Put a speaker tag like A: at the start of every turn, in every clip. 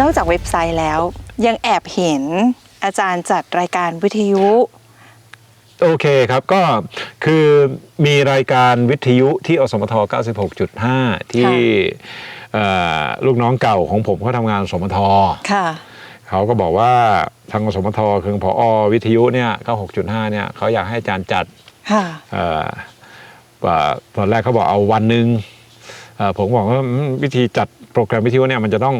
A: นอกจากเว็บไซต์แล้ว ยังแอบเห็นอาจารย์จัดรายการวิทยุ
B: โอเคครับก็คือมีรายการวิทยุที่อสมท 96.5 ที่เอ่อลูกน้องเก่าของผมเขาทำงานอสมท
A: ค่ะ
B: เขาก็บอกว่าทางอสมทคือพอวิทยุเนี่ย96.5เนี่ยเขาอยากให้อาจารย์จัด
A: ค่ะ
B: เอ่อว่าตอนแรกเขาบอกเอาวันหนึ่งเอ่อผมบอกว่าอืมวิธีจัดโปรแกรมวิทยุเนี่ยมันจะต้อง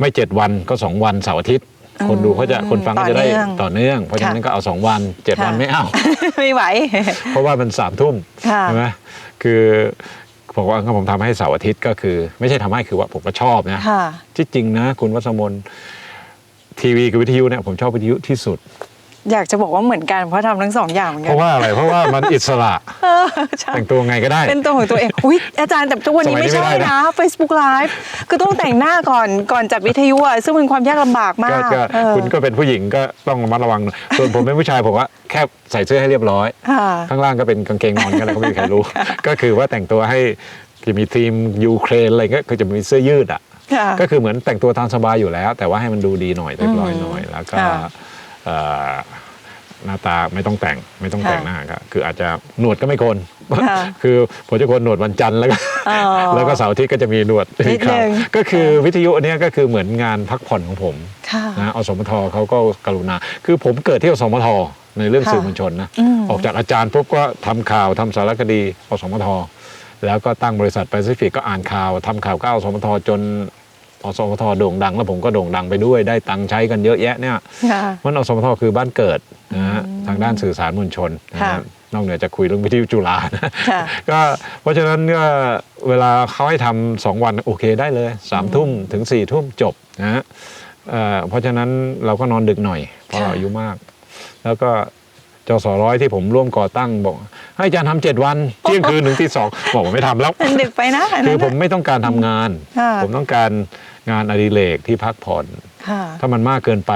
B: ไม่เจ็ดวันก็สองวันเสาร์อาทิตย์ คนดูเขาจะคนฟังก็จะได้
A: ต่อเนื่อง
B: ต่อเนื่องเพราะฉะนั้นก็เอาสองวันเจ็ด
A: ค่ะ
B: วันไม่เอา
A: ไม่ไหว
B: เพราะว่ามันสามทุ่ม
A: ค่ะ
B: ใช่ไหมคือบอกว่าผมทำให้เสาร์อาทิตย์ก็คือ ไม่ใช่ทำให้คือว่าผมก็ชอบนะ
A: ค่ะ
B: ที่จริงนะ คุณวัสมนทีวีกับวิทยุเนี่ยผมชอบวิทยุที่สุด
A: อยากจะบอกว่าเหมือนกันเพราะทำทั้งสองอย่างเหมือน
B: เพ
A: กัน
B: ราะว่าอะไรเพราะว่ามันอิสระ
A: เออใช่
B: แต่งตัวไงก็ได้
A: เป็นตัวของตัวเองอุ้ยอาจารย์แต่ทุกวันนี้
B: สมัยนี้
A: ไม่ใช่
B: ไม่ได้นะ
A: นะ Facebook Live คือต้องแต่งหน้าก่อนก่อนจัดวิทยุอะซึ่งเป็นความยากลำบากมา
B: ก็
A: ก
B: ก็
A: เออ
B: คุณก็เป็นผู้หญิงก็ต้องระมัดระวังส่วนผมเป็นผู้ชายผมว่าแค่ใส่เสื้อให้เรียบร้อย
A: ค่ะ
B: ข้างล่างก็เป็นกางเกงนอนก็อะไรก็ไม่มีใครรู้ ก็คือว่าแต่งตัวให้ที่มีทีมยูเครนอะไรก็คือจะมีเสื้อยืดอะ
A: ค่ะ
B: ก็คือเหมือนแต่งตัวตามสบายอยู่แล้ว แต่ว่าให้มันดูดีหน่อยเรียบร้อยหน่อย แล้วก็
A: ค่ะ
B: เอ่อ หน้าตาไม่ต้องแต่งไม่ต้องแต่ง
A: ค่ะ
B: หน้าก็คืออาจจะหนวดก็ไม่โกน
A: ค่ะ
B: คือผมจะโกนหนวดวันจันทร์แล้วก็
A: อ๋อ
B: แล้วก็เสาร์อาทิตย์ก็จะมีหนวด
A: นิดนึง
B: ครับก็คือวิทยุอันเนี้ยก็คือเหมือนงานพักผ่อนของผม
A: ค่ะ
B: นะอสมทเขาก็กรุณา คือผมเกิดที่อสมทในเรื่อง
A: ค่ะ
B: สื่อมวลชนนะ
A: อืม
B: ออกจากอาจารย์ปุ๊บก็ทำข่าวทำสารคดีอสมทแล้วก็ตั้งบริษัทแปซิฟิกก็อ่านข่าวทำข่าวก้าวอสมทจน อสมทโด่งดัง แล้วผมก็โด่งดังไปด้วยได้ตังค์ใช้กันเยอะแยะเนี่ย
A: ค่ะ
B: มันอสมทคือบ้านเกิดนะฮะทางด้านสื่อสารมวลชนนะ
A: ค่ะ
B: ฮะนอกเหนือจากคุยเรื่องวิทยุจุฬานะ
A: ค่ะ
B: ก็เพราะฉะนั้นก็เวลาเขาให้ทำสองวันโอเคได้เลยสามทุ่มถึงสี่ทุ่มจบนะฮะเอ่อเพราะฉะนั้นเราก็นอนดึกหน่อยเพราะเรา
A: ค่ะ
B: อายุมาก แล้วก็ จสร้อยที่ผมร่วมก่อตั้งบอก ให้อาจารย์ทำเจ็ดวันเที่ยงคืนถึงที่สองบอกว่าไม่ทำแล้ว
A: มันดึกไปนะน
B: คื
A: นั้
B: อนผม
A: น่ะ
B: ไม่ต้องการทำงาน
A: ค่ะ
B: ผมต้องการงานอดิเรกที่พักผ่อน
A: ค่ะ
B: ถ้ามันมากเกินไป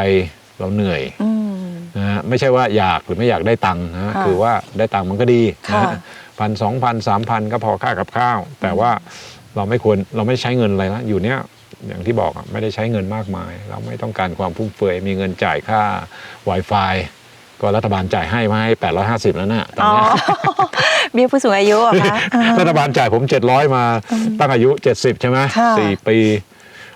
B: เราเหนื่อย
A: อืม
B: นะฮะไม่ใช่ว่าอยากหรือไม่อยากได้ตังค์นะฮะ
A: ค่ะ
B: คือว่าได้ตังค์มันก็ดีนะ
A: ค่ะ
B: ฮะพันสองพันสามพันก็พอค่ากับข้าว แต่ว่าเราไม่ควรเราไม่ใช้เงินอะไรละอยู่เนี้ยอย่างที่บอกอะไม่ได้ใช้เงินมากมาย เราไม่ต้องการความฟุ่มเฟือยมีเงินจ่ายค่า Wi-Fi ก็รัฐบาลจ่ายให้มาให้ 850 แล้วนะตอน
A: อ๋อ
B: เนี้ย
A: เบี้ยผู้สูงอายุเหรอะคะอ่า
B: รัฐบาลจ่ายผม 700 มาตั้งอายุ 70 ใช่ไหม
A: ค่ะ
B: สี่ปี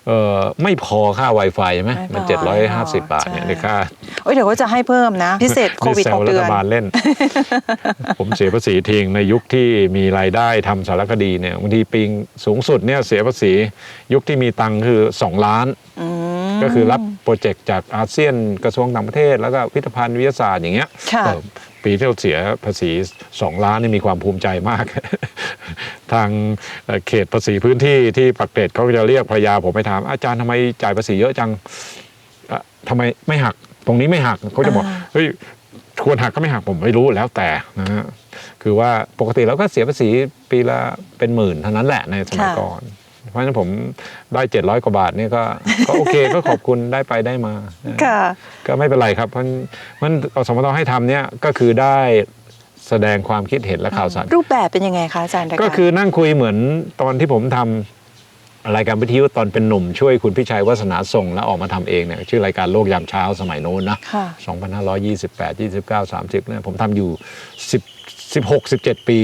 B: เอ่อไม่พอค่า Wi-Fi ใช่ไหม
A: ไม่พอ
B: มัน 750 บาทเนี่ย
A: ใช่
B: ในค่า
A: โอ้ยเดี๋ยวก็จะให้เพิ่มนะ พิเศษโควิด
B: แซ
A: ห
B: ว
A: ก
B: รั
A: เดือ
B: ฐ
A: น
B: บาลเล่น ผมเสียภาษีทิ้งในยุคที่มีรายได้ทำสารคดีเนี่ยบางทีปิงสูงสุดเนี่ยเสียภาษียุคที่มีตังค์คือ 2 ล้าน
A: อืม
B: ก็คือรับโปรเจกต์จากอาเซียนกระทรวงต่างประเทศ แล้วก็พิพิธภัณฑ์วิทยาศาสตร์อย่างเงี้ย
A: ค่ะ
B: เออปีที่เราเสียภาษี 2 ล้านนี่มีความภูมิใจมาก ทางเอ่อเขตภาษีพื้นที่ที่ปักเกร็ดเขาก็จะเรียกภรรยาผมไปถาม อาจารย์ทำไมจ่ายภาษีเยอะจังเอ่อทำไมไม่หัก ตรงนี้ไม่หักเขาจะบอก
A: อ่า
B: เฮ้ยควรหักก็ไม่หักผมไม่รู้แล้วแต่นะฮะคือว่าปกติเราก็เสียภาษีปีละเป็นหมื่นเท่านั้นแหละในสมัยก่อน เพราะฉะนั้นผมได้ 700 กว่าบาทเนี่ยก็ก็โอเคก็ขอบคุณได้ไปได้มานะ
A: ค่ะ
B: ก็ไม่เป็นไรครับ เพราะมันอสมทให้ทำเนี่ยก็คือได้แสดงความคิดเห็นและข่าวสาร
A: รูปแบบเป็นยังไงคะอาจารย์รายาร
B: ก็คือนั่งคุยเหมือนตอนที่ผมทำรายการวิทยุตอนเป็นหนุ่มช่วยคุณพิชัยวัฒนาส่งแล้วออกมาทำเองเนี่ยชื่อรายการโลกยามเช้าสมัยโน้นนะ
A: ค่ะ
B: 2528 29 30เนี่ยผมทำอยู่10 16 17 ปี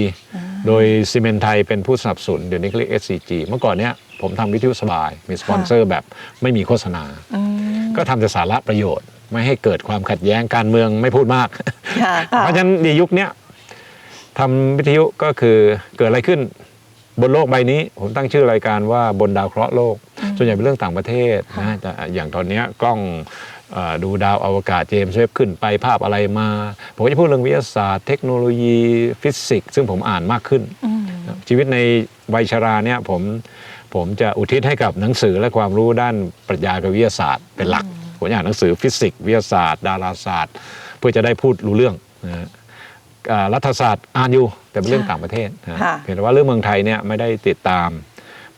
B: โดยซีเมนไทยเป็นผู้สนับสนุนเดี๋ยวนี้เขาเรียก SCG เมื่อก่อนเนี้ยผมทำวิทยุสบาย มีสปอนเซอร์แบบไม่มีโฆษณา
A: อืม
B: ก็ทำแต่สาระประโยชน์ ไม่ให้เกิดความขัดแย้งการเมืองไม่พูดมาก
A: ค่ะ
B: เพราะฉะนั้นในยุคเนี้ยทำวิทยุก็คือเกิดอะไรขึ้นบนโลกใบนี้ ผมตั้งชื่อรายการว่าบนดาวเคราะห์โลก ส่วนใหญ่เป็นเรื่องต่างประเทศนะแต่อย่างตอนเนี้ยกล้องเอ่อ ดูดาวอวกาศเจมส์เวบขึ้นไปภาพอะไรมา ผมก็จะพูดเรื่องวิทยาศาสตร์ เทคโนโลยีฟิสิกส์ซึ่งผมอ่านมากขึ้น
A: อืม
B: ชีวิตในวัยชราเนี่ยผมผมจะอุทิศให้กับหนังสือและความรู้ด้านปรัชญากับวิทยาศาสตร์เป็นหลัก ผมอยากอ่านหนังสือฟิสิกส์วิทยาศาสตร์ ดาราศาสตร์ เพื่อจะได้พูดรู้เรื่องนะฮะอ่ารัฐศาสตร์อ่านอยู่แต่เป็นเรื่องต่างประเทศนะ
A: ค่ะ
B: เพียงแต่ว่าเรื่องเมืองไทยเนี่ยไม่ได้ติดตาม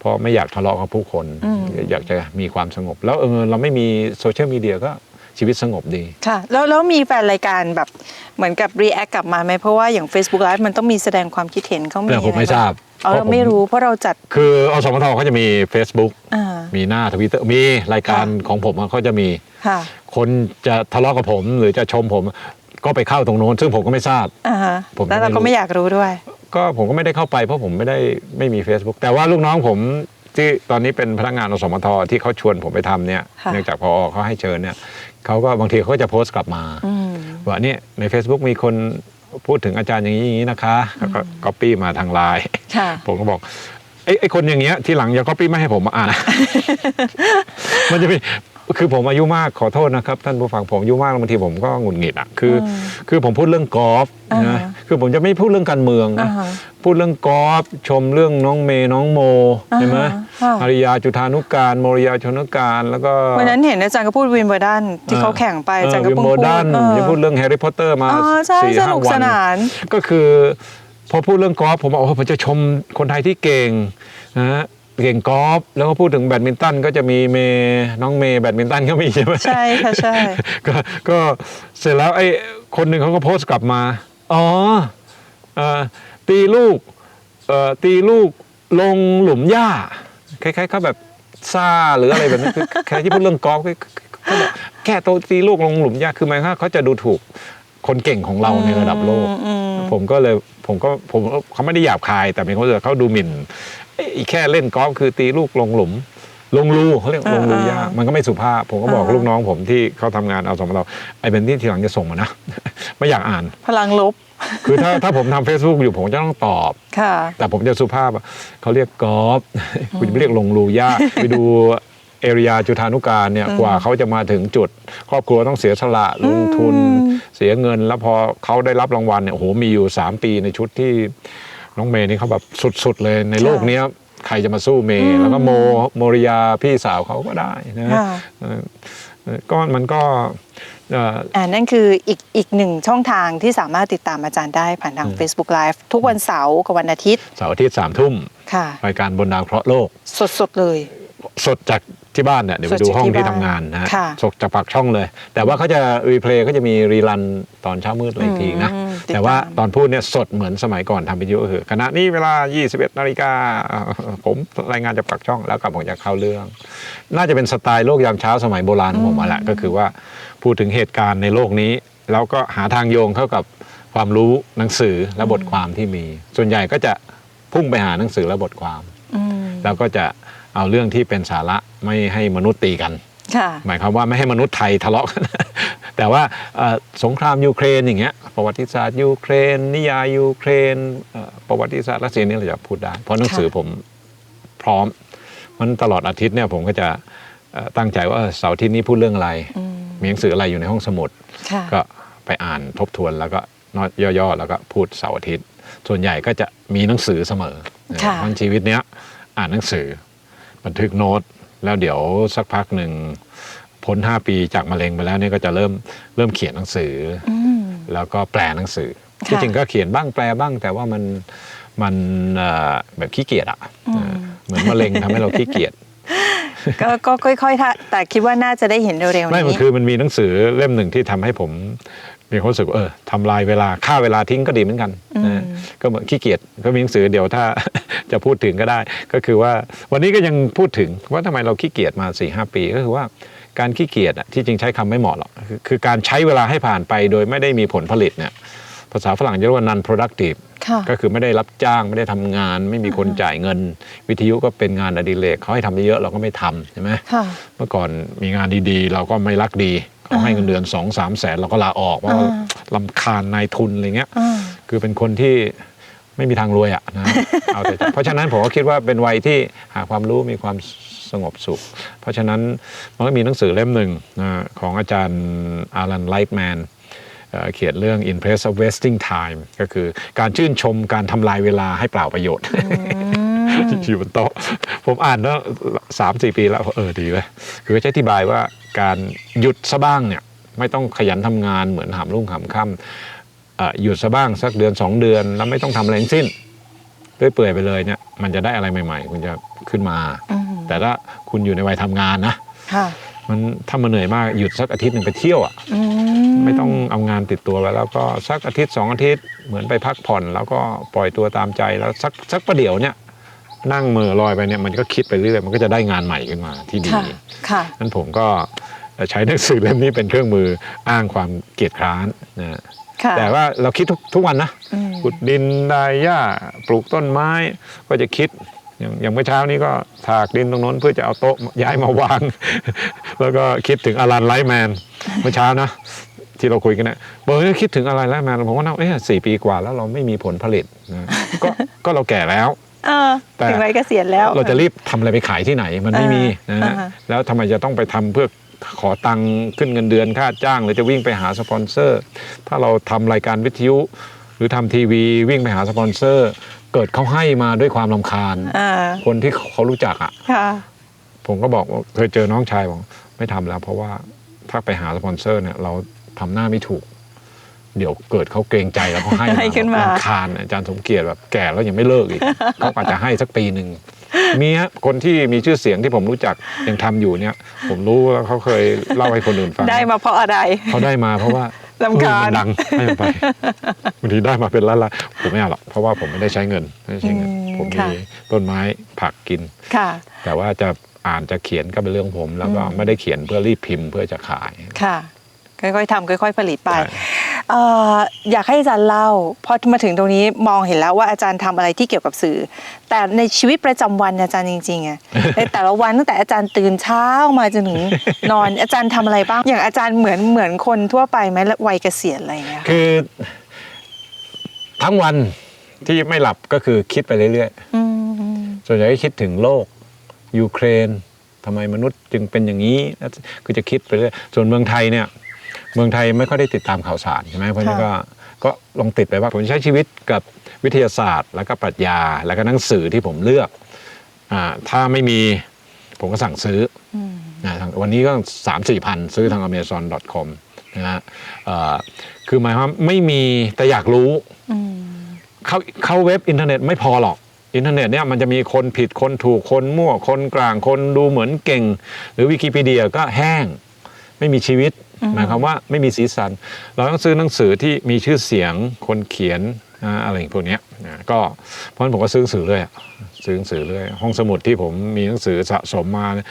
B: เพราะไม่อยากทะเลาะกับผู้คน
A: อืม
B: อยากจะมีความสงบ แล้วเออเราไม่มีโซเชียลมีเดียก็ชีวิตสงบดี
A: ค่ะ แล้วแล้วมีแฟนรายการแบบเหมือนกับรีแอคกลับมาไหมเพราะว่าอย่าง Facebook Live มันต้องมีแสดงความคิดเห็นเขามี
B: แต่ผมไม่
A: ยังง
B: ทราบ
A: อ๋อ
B: เพ
A: เรา
B: ราะผม
A: ไม่รู้เพราะเราจัด
B: คืออสมทเขาจะมี Facebook
A: อ่า
B: มีหน้าทวิตเตอร์มีรายการของผมอะเขาจะมี
A: ค่ะ
B: คนจะทะเลาะกับผมหรือจะชมผมก็ไปเข้าตรงโน้นซึ่งผมก็ไม่ทราบ
A: อ่าฮะ
B: ผม
A: แล้วเรา
B: ไม่รู้
A: ก็ไม่อยากรู้ด้วย
B: ก็ผมก็ไม่ได้เข้าไปเพราะผมไม่ได้ไม่มี Facebook แต่ว่าลูกน้องผมที่ตอนนี้เป็นพนักงานอสมทที่เขาชวนผมไปทำเนี่ย
A: ค่ะ
B: เนื่องจากพอเขาให้เชิญเนี่ยเขาก็บางทีเขาก็จะโพสต์กลับมา
A: อืม
B: ว่าเนี่ยใน Facebook มีคนพูดถึงอาจารย์อย่างนี้อย่างนี้นะคะแล้วก็ก๊อปปี้มาทางไลน์
A: ค่ะ
B: ผมก็บอกไอ้ไอ้คนอย่างเงี้ยทีหลังอย่าก๊อปปี้ไม่ให้ผมมาอ่านมันจะมี คือผมอายุมากขอโทษนะครับ ท่านผู้ฟังผมอายุมากบางทีผมก็หงุดหงิดอะคืออ
A: ม
B: คือผมพูดเรื่องกอล์ฟ
A: อ่า
B: นะคือผมจะไม่พูดเรื่องการเมือง
A: อ่า
B: นะ
A: ฮะ
B: พูดเรื่องกอล์ฟชมเรื่องน้องเมย์น้องโม
A: อ่าฮะ
B: ใช่ไหม
A: ค่ะ
B: อาริยาจุธานุการโมริยาชนุการแล้วก็
A: วันนั้นเห็นอาจารย์ก็พูดวินเบอร์ดันที่เขาแข่งไปอาจารย์ก็
B: วิม
A: เพิ่ง
B: โบ
A: พูด
B: ดัน
A: เออ
B: จะพูดเรื่องแฮร์รี่พอตเตอร์มา
A: อ๋อใช่
B: สี่
A: ส
B: ห้า
A: นุก
B: วั
A: ส
B: น
A: นาน
B: ก็คือพอพูดเรื่องกอล์ฟผมบอกโอ้ผมจะชมคนไทยที่เก่งนะฮะ เก่งกอล์ฟแล้วก็พูดถึงแบดมินตันก็จะมีเมย์น้องเมย์แบดมินตันก็มีใช่ไหม
A: ใช่ค่ะใช่
B: ก็ก็เสร็จแล้วไอ้คนหนึ่งเขาก็โพสต์กลับมา อ๋อเอ่อตีลูกเอ่อตีลูกลงหลุมหญ้าคล้ายๆเขาแบบซ่าหรืออะไรแบบนี้คือใครที่พูดเรื่องกอล์ฟก็เขาบอกแค่โตะตีลูกลงหลุมหญ้าคือหมายความว่าเขาจะดูถูกคนเก่งของเราในระดับโลก
A: อืม
B: ผมก็เลยผมก็ผมเขาไม่ได้หยาบคาย แต่เป็นเขาจะเขาดูหมิ่นเอ้ยแค่เล่นกอล์ฟคือตีลูกลงหลุม ลงรูเขาเรียกลงรูยากมันก็ไม่สุภาพ ผมก็บอกลูกน้องผมที่เขาทำงานเอาสมเราไอ้เป็นที่ทีหลังจะส่งมานะ ไม่อยากอ่าน
A: พลังลบ
B: คือถ้าถ้าผมทำ Facebook อยู่ผมจะต้องตอบ
A: ค่ะ
B: แต่ผมจะสุภาพอะเขาเรียกกอล์ฟคุณจะไม่เรียกลงรูยากไปดู เอริยาจุธานุการเนี่ยกว่าเขาจะมาถึงจุด ครอบครัวต้องเสียสละลงทุน
A: อืม
B: เสียเงิน แล้วพอเขาได้รับรางวัลเนี่ยโอ้โหมีอยู่ 3 ปีในชุดที่น้องเมย์นี่เขาแบบสุดๆเลยในโลกเนี้ยใครจะมาสู้เมย์แล้วก็โมโมริยาพี่สาวเขาก็ได้นะ
A: ค่ะ
B: เออเออก็มันก็เอ่อ
A: อ่านั่นคืออีกอีกหนึ่งช่องทางที่สามารถติดตามอาจารย์ได้ผ่านทาง Facebook Live ทุกวันเสาร์กับวันอาทิตย์
B: เสาร์อาทิตย์สามทุ่ม
A: ค่ะ
B: รายการบนดาวเคราะห์โลก
A: สดๆเลย
B: สดจาก ที่บ้านเนี่ยเดี๋ยวไป
A: สด
B: ดู
A: จาก
B: ห้อง
A: ที่
B: ที่
A: บ้าน
B: ทำงานนะฮะ
A: ค่ะ
B: สดจากปากช่องเลย แต่ว่าเขาจะรีเพลย์ก็จะมีรีรันตอนเช้ามืดอะไรอีกทีนะ
A: อืมติดตาม
B: แต่ว่าตอนพูดเนี่ยสดเหมือนสมัยก่อนทำวิทยุก็คือขณะนี้เวลา 21นาฬิกาผมรายงานจากปากช่องแล้วกลับผมจะเข้าเรื่อง น่าจะเป็นสไตล์โลกยามเช้าสมัยโบราณของผมมาแหละก็คือว่าพูดถึงเหตุการณ์ในโลกนี้ แล้วก็หาทางโยงเข้ากับความรู้หนังสือและบทความที่มี ส่วนใหญ่ก็จะพุ่งไปหาหนังสือและบทความ
A: อืม
B: แล้วก็จะ เอาเรื่องที่เป็นสาระไม่ให้มนุษย์ตีกัน
A: ค่ะ
B: หมายความว่าไม่ให้มนุษย์ไทยทะเลาะกัน แต่ว่าเอ่อสงครามยูเครนอย่างเงี้ยประวัติศาสตร์ยูเครน นิยายยูเครนเอ่อประวัติศาสตร์รัสเซียนี่เราจะพูดได้ เพราะหนังสือ
A: ค่ะ
B: ผมพร้อม มันตลอดอาทิตย์เนี่ยผมก็จะเอ่อตั้งใจว่าเออเสาร์อาทิตย์นี้พูดเรื่องอะไร
A: อืม
B: มีหนังสืออะไรอยู่ในห้องสมุด
A: ค่ะ
B: ก็ไปอ่านทบทวนแล้วก็นอดย่อๆ แล้วก็พูดเสาร์อาทิตย์ ส่วนใหญ่ก็จะมีหนังสือเสมอ
A: ค่ะ
B: ทั้งชีวิตเนี้ยอ่านหนังสือ บันทึกโน้ต แล้วเดี๋ยวสักพักหนึ่งพ้น 5 ปีจากมะเร็งไปแล้วเนี่ยก็จะเริ่มเริ่มเขียนหนังสืออ
A: อืม
B: แล้วก็แปลหนังสือ
A: ค่ะ
B: ที่จริงก็เขียนบ้างแปลบ้าง แต่ว่ามันมันเอ่อแบบขี้เกียจอะ
A: อืม
B: เออเหมือนมะเร็งทำให้เราขี้เกียจ
A: ก็ก็ค่อยๆถ้าแต่คิดว่าน่าจะได้เห็นเร็วๆ
B: ไม่
A: นี้
B: มันคือมันมีหนังสือเล่มหนึ่งที่ทำให้ผม มีความรู้สึกว่าเออทำลายเวลาฆ่าเวลาทิ้งก็ดีเหมือนกัน
A: อืม
B: นะก็เหมือนขี้เกียจก็มีหนังสือเดี๋ยวถ้า จะพูดถึงก็ได้ ก็คือว่าวันนี้ก็ยังพูดถึงว่าทำไมเราขี้เกียจมา4ีหปี ก็คือว่าการขี้เกียจอะที่จริงใช้คำไม่เหมาะหรอกคือคือการใช้เวลาให้ผ่านไปโดยไม่ได้มีผลผลิตเนี่ยภาษาฝรั่งจะเรียกว่า non productive
A: ค่ะ
B: ก็คือไม่ได้รับจ้างไม่ได้ทำงาน ไม่มีคนจ่ายเงิน วิทยุก็เป็นงานอดิเรกเขาให้ทำเยอะๆเราก็ไม่ทำใช่ไหม
A: ค่ะ
B: เมื่อก่อนมีงานดีๆ เราก็ไม่รักดีเขาให้เงินเดือนสองสามแสนเราก็ลาออกว่า
A: อ่า
B: ลำคาญนายทุนอะไรเงี้ย
A: อ่า
B: คือเป็นคนที่ ไม่มีทางรวยอะนะเอาแต่เพราะฉะนั้นผมก็คิดว่าเป็นวัยที่หาความรู้มีความสงบสุข เพราะฉะนั้นมันก็มีหนังสือเล่มหนึ่งนะของอาจารย์อารันไลท์แมนเขียนเรื่อง In Place of Wasting Time ก็คือการชื่นชมการทำลายเวลาให้เปล่าประโยชน์อยู่บนโต๊ะผมอ่านแล้วสามสี่ปีแล้วเออดีเลยคือจะอธิบายว่าการหยุดซะบ้างเนี่ยไม่ต้องขยันทำงานเหมือนหามรุ่งหามค่ำเอ่อ หยุดซะบ้างสักเดือนสองเดือน แล้วไม่ต้องทำอะไรทั้งสิ้นด้วยเปื่อยไปเลยเนี่ยมันจะได้อะไรใหม่ ๆ คุณจะขึ้นมา
A: อืม
B: แต่ถ้าคุณอยู่ในวัยทำงานนะ
A: ค่ะ
B: มันถ้ามันเหนื่อยมากหยุดสักอาทิตย์หนึ่งไปเที่ยวอะ
A: อื
B: ไม่ต้องเอางานติดตัวไว้แล้วก็สักอาทิตย์สองอาทิตย์เหมือนไปพักผ่อน แล้วก็ปล่อยตัวตามใจแล้วสักสักประเดี๋ยวเนี่ยนั่งเหมือลอยไปเนี่ยมันก็คิดไปเรื่อยมันก็จะได้งานใหม่ขึ้นมาที่ดี
A: ค่ะ ค่ะ
B: นั้นผมก็ใช้หนังสือเล่มนี้เป็นเครื่องมืออ้างความเกียจคร้านนะ
A: ค่ะ
B: แต่ว่าเราคิดทุกทุกวันนะ
A: อืม
B: ขุดดินได้หญ้าปลูกต้นไม้ก็จะคิดอย่างอย่างเมื่อเช้านี้ก็ถากดินตรงโน้นเพื่อจะเอาโต๊ะย้ายมาวาง แล้วก็คิดถึงอลันไลท์แมนเมื่อเช้านะ ที่เราคุยกันนะเบอร์คิดถึงอะไรไลท์แมนผมก็นั่งเอ๊ะสี่ปีกว่าแล้วเราไม่มีผลผลิตนะก็ก็เราแก่แล้ว
A: เออ
B: แต่
A: ถึงวัยเกษียณแล้ว
B: เราจะรีบทำอะไรไปขายที่ไหน มันไม่มีนะฮะ
A: อ่าฮะ
B: แล้วทำไมจะต้องไปทำเพื่อ ขอตังค์ขึ้นเงินเดือนค่าจ้าง หรือจะวิ่งไปหาสปอนเซอร์ ถ้าเราทำรายการวิทยุ หรือทำทีวีวิ่งไปหาสปอนเซอร์ เกิดเขาให้มาด้วยความลำคาญ
A: อ่า
B: คนที่เขารู้จักอะ
A: ค่ะ
B: ผมก็บอกว่าเคยเจอน้องชายบอกไม่ทำแล้ว เพราะว่าถ้าไปหาสปอนเซอร์เนี่ยเราทำหน้าไม่ถูก เดี๋ยวเกิดเขาเกรงใจแล้วเขาให้
A: ให้ขึ้นมา
B: รำคาญอาจารย์สมเกียรติแบบแก่แล้วยังไม่เลิกอีกเขาอาจจะให้สักปีหนึ่ง มีฮะคนที่มีชื่อเสียงที่ผมรู้จักยังทำอยู่เนี่ย ผมรู้แล้วเขาเคยเล่าให้คนอื่นฟัง
A: ได้มาเพราะอะไร
B: เขาได้มาเพราะว่า
A: รำคาญ
B: เออมันดังให้มันไปบางทีได้มาเป็นล้านละผมไม่เอาหรอกเพราะว่าผมไม่ได้ใช้เงินไม่ได้ใช้เงิน
A: อืม
B: ผม
A: ค่ะ
B: มีต้นไม้ผักกิน
A: ค่ะ
B: แต่ว่าจะอ่านจะเขียนก็เป็นเรื่องผม แล้วก็
A: อืม
B: ไม่ได้เขียนเพื่อรีบพิมพ์เพื่อจะขาย
A: ค่ะค่อยๆทำค่อย ๆ ผลิตไป
B: ใช่
A: เอ่ออยากให้อาจารย์เล่าพอมาถึงตรงนี้มองเห็นแล้วว่าอาจารย์ทำอะไรที่เกี่ยวกับสื่อ แต่ในชีวิตประจำวันอาจารย์จริงๆอะในแต่ละวันตั้งแต่อาจารย์ตื่นเช้ามาจนถึงนอนอาจารย์ทำอะไรบ้างอย่างอาจารย์เหมือนเหมือนคนทั่วไปไหมและวัยเกษียณอะไรอย่างเงี้ยค่ะ
B: คือทั้งวันที่ไม่หลับก็คือคิดไปเรื่อย
A: อืม
B: ๆส่วนใหญ่ก็คิดถึงโลกยูเครนทำไมมนุษย์จึงเป็นอย่างนี้แล้วคือจะคิดไปเรื่อยส่วนเมืองไทยเนี่ย เมืองไทยไม่ค่อยได้ติดตามข่าวสารใช่ไหมเพราะฉะนั้นก็ก็ลองติดไปว่าผมใช้ชีวิตกับวิทยาศาสตร์ แล้วก็ปรัชญา แล้วก็หนังสือที่ผมเลือกอ่าถ้าไม่มีผมก็สั่งซื้อ
A: อืม
B: นะทางวันนี้ก็สามสี่พันซื้อทาง amazon.com นะฮะเอ่อคือหมายความไม่มีแต่อยากรู้
A: อืม
B: เข้าเข้าเว็บอินเทอร์เน็ตไม่พอหรอกอินเทอร์เน็ตเนี่ยมันจะมีคนผิดคนถูกคนมั่วคนกลางคนดูเหมือนเก่ง หรือวิกิพีเดียก็แห้ง ไม่มีชีวิต หมายความว่าไม่มีสีสัน เราต้องซื้อหนังสือที่มีชื่อเสียงคนเขียนนะอะไรอย่างพวกเนี้ยนะก็เพราะฉะนั้นผมก็ซื้อหนังสือเลยอะซื้อหนังสือเลยห้องสมุดที่ผมมีหนังสือสะสมมาเนี่ย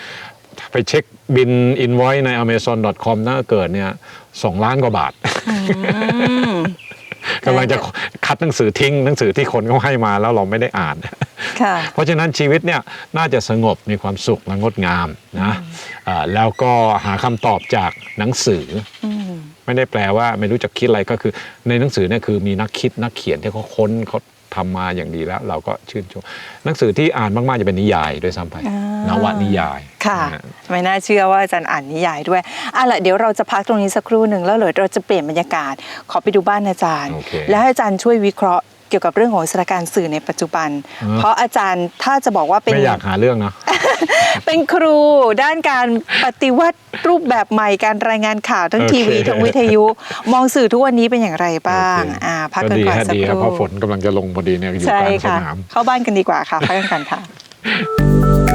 B: ไปเช็คบินอินไว้ใน amazon.com น่าเกิดเนี่ยสองล้านกว่าบาท
A: อืม
B: กำลังจะคัดหนังสือทิ้งหนังสือที่คนเขาให้มาแล้วเราไม่ได้อ่าน
A: ค่ะ
B: เพราะฉะนั้นชีวิตเนี่ยน่าจะสงบมีความสุขและงดงามนะเอ่อแล้วก็หาคำตอบจากหนังสือ
A: อืม
B: ไม่ได้แปลว่าไม่รู้จะคิดอะไรก็คือในหนังสือเนี่ยคือมีนักคิดนักเขียนที่เขาค้นเขา ทำมาอย่างดีแล้ว เราก็ชื่นชมหนังสือที่อ่านมากๆจะเป็นนิยายด้วยซ้ำไป
A: อ่าน
B: วนิยาย
A: ค่ะ
B: นะฮะ
A: ไม่น่าเชื่อว่าอาจารย์อ่านนิยายด้วยอะละเดี๋ยวเราจะพักตรงนี้สักครู่หนึ่งแล้วเดี๋ยวเราจะเปลี่ยนบรรยากาศ ขอไปดูบ้านอาจารย์
B: โอเค
A: แล้วให้อาจารย์ช่วยวิเคราะห์ เกี่ยวกับเรื่องของสถานการณ์สื่อในปัจจุบัน
B: อืม
A: เพราะอาจารย์ถ้าจะบอกว่าเป็น
B: ไม่อยากหาเรื่องเนาะ
A: เป็นครูด้านการปฏิวัติรูปแบบใหม่การรายงานข่าวทั้ง
B: โอเค
A: ทีวีทั้งวิทยุ มองสื่อทุกวันนี้เป็นอย่างไรบ้าง
B: โอเค
A: อ่าพัก
B: ก็
A: กัน
B: ดี
A: ก่อน
B: ฮะ
A: สัก
B: ดี
A: ค
B: ครับ
A: รู่
B: เพราะฝนกำลังจะลงพอดีเนี่ยอยู่
A: ใช่
B: กลางส
A: ค่ะ
B: นาม
A: เข้าบ้านกันดีกว่าค่ะพักกันก่อนค่ะ